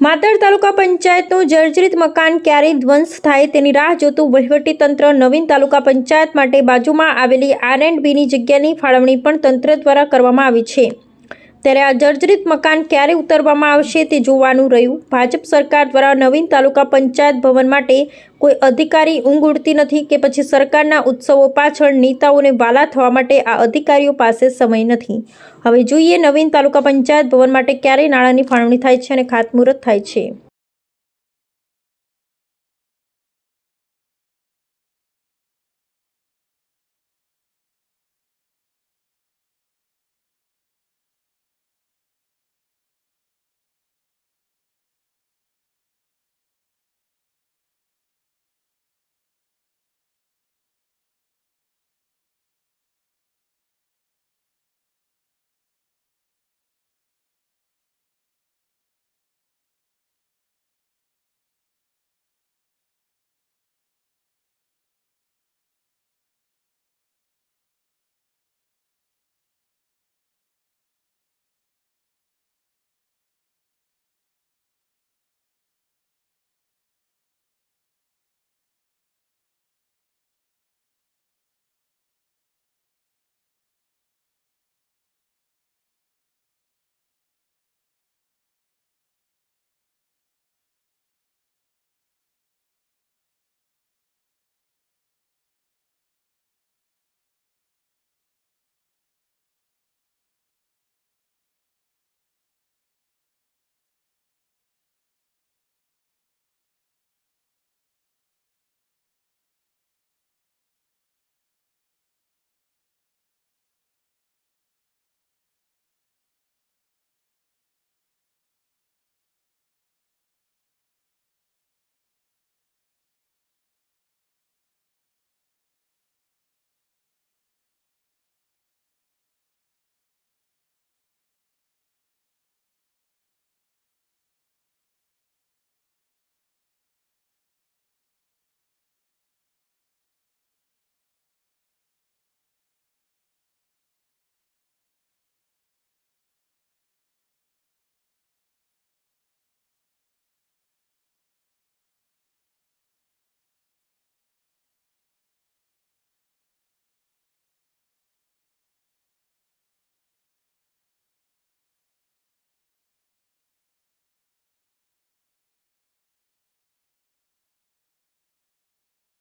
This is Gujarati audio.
માતર તાલુકા પંચાયતનું જર્જરિત મકાન ક્યારે ધ્વંસ થાય તેની રાહ જોતું વહીવટી તંત્ર નવીન તાલુકા પંચાયત માટે બાજુમાં આવેલી આર એન્ડ બીની જગ્યાની ફાળવણી પણ તંત્ર દ્વારા કરવામાં આવી છે. ત્યારે આ જર્જરિત મકાન ક્યારે ઉતરવામાં આવશે તે જોવાનું રહ્યું. ભાજપ સરકાર દ્વારા નવીન તાલુકા પંચાયત ભવન માટે કોઈ અધિકારી ઊંઘ ઉડતી નથી કે પછી સરકારના ઉત્સવો પાછળ નેતાઓને વાલા થવા માટે આ અધિકારીઓ પાસે સમય નથી. હવે જોઈએ નવીન તાલુકા પંચાયત ભવન માટે ક્યારે નાણાંની ફાળવણી થાય છે અને ખાતમુહૂર્ત થાય છે.